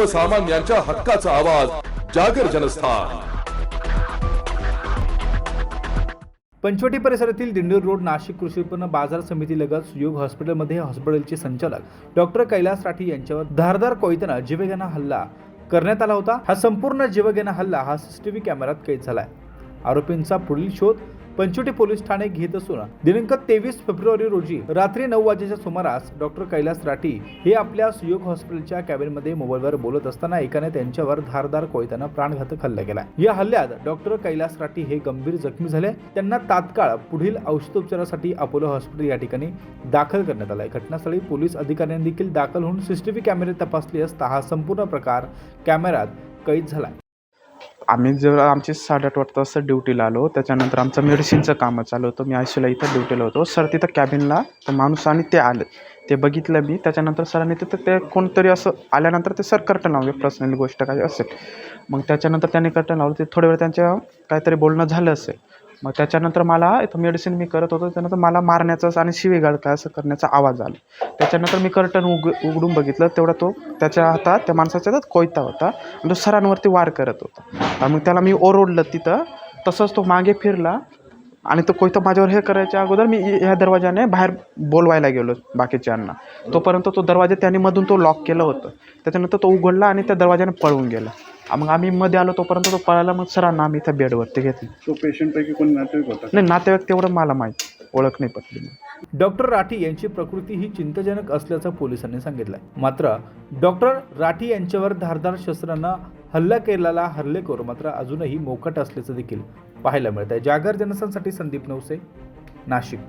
सर्वसामान्यांच्या हक्काचा आवाज जागर जनस्थान. पंचवटी परिसरातील दिंडूर रोड नाशिक कृषी उत्पन्न बाजार समिती लगत सुयोग हॉस्पिटलमध्ये हॉस्पिटलचे संचालक डॉक्टर कैलास राठी यांच्यावर धारदार कोयत्यानं जीवघेणा हल्ला करण्यात आला होता. हा संपूर्ण जीवघेणा हल्ला हा सीसीटीव्ही कॅमेऱ्यात कैद झालाय. आरोपींचा पुढील शोध पंचवटी पोलीस ठाणे घेत असून दिनांक तेवीस फेब्रुवारी रोजी रात्री नऊ वाजेच्या सुमारास डॉक्टर कैलास राठी हे आपल्या सुयोग हॉस्पिटलच्या कॅबिनमध्ये मोबाईलवर बोलत असताना एकाने त्यांच्यावर धारदार कोयत्यानं प्राणघातक हल्ला केला. या हल्ल्यात डॉक्टर कैलास राठी हे गंभीर जखमी झाले. त्यांना तात्काळ पुढील औषधोपचारासाठी अपोलो हॉस्पिटल या ठिकाणी दाखल करण्यात आलाय घटनास्थळी पोलीस अधिकाऱ्यांनी देखील दाखल होऊन सीसीटीव्ही कॅमेरे तपासले असता हा संपूर्ण प्रकार कॅमेऱ्यात कैद झालाय आम्ही जेव्हा आमची साडेआठ वाजता ड्युटीला आलो त्याच्यानंतर आमचं मेडिसिनचं कामं चालू होतं मी आयसीला इथं ड्युटीला होतो. सर तिथं कॅबिनला तो माणूस आणि ते आले. ते बघितलं मी त्याच्यानंतर सरांनी तिथं ते कोणतरी असं आल्यानंतर ते सर कर्टन लावले पर्सनली गोष्ट काय असेल. मग त्याच्यानंतर त्यांनी कर्टन लावलं ते थोड्या वेळ त्यांच्या काहीतरी बोलणं झालं असेल. मग त्याच्यानंतर मला इथं मेडिसिन मी करत होतो त्यानंतर मला मारण्याचाच आणि शिवेगाळ काय असं करण्याचा आवाज आला. त्याच्यानंतर मी कर्टन उग उघडून बघितलं तेवढा तो त्याच्या हातात त्या माणसाच्या हातात कोयता होता आणि तो सरांवरती वार करत होता. मग त्याला मी ओरडलं तिथं. तसंच तो मागे फिरला. आणि तो कोयता माझ्यावर हे करायच्या अगोदर मी ह्या दरवाजाने बाहेर बोलवायला गेलो बाकीच्यांना तोपर्यंत तो दरवाजा त्याने मधून तो लॉक केलं होतं. त्याच्यानंतर तो उघडला आणि त्या दरवाजाने पळून गेला. मग आम्ही मध्ये आलो तोपर्यंत तो पळाला मग सरांना आम्ही इथं बेडवरती घेतलं. तो पेशंटपैकी कोणी नातेवाईक होता नाही नातेवाईक तेवढं मला माहीत. ओळख नाही पटली डॉक्टर राठी यांची प्रकृती ही चिंताजनक असल्याचं पोलिसांनी सांगितलंय. मात्र डॉक्टर राठी यांच्यावर धारदार शस्त्रानं हल्ला केलेला हल्लेखोर मात्र अजूनही मोकट असल्याचं देखील पाहायला मिळत आहे जागर जनसंसाठी संदीप नवसे नाशिक.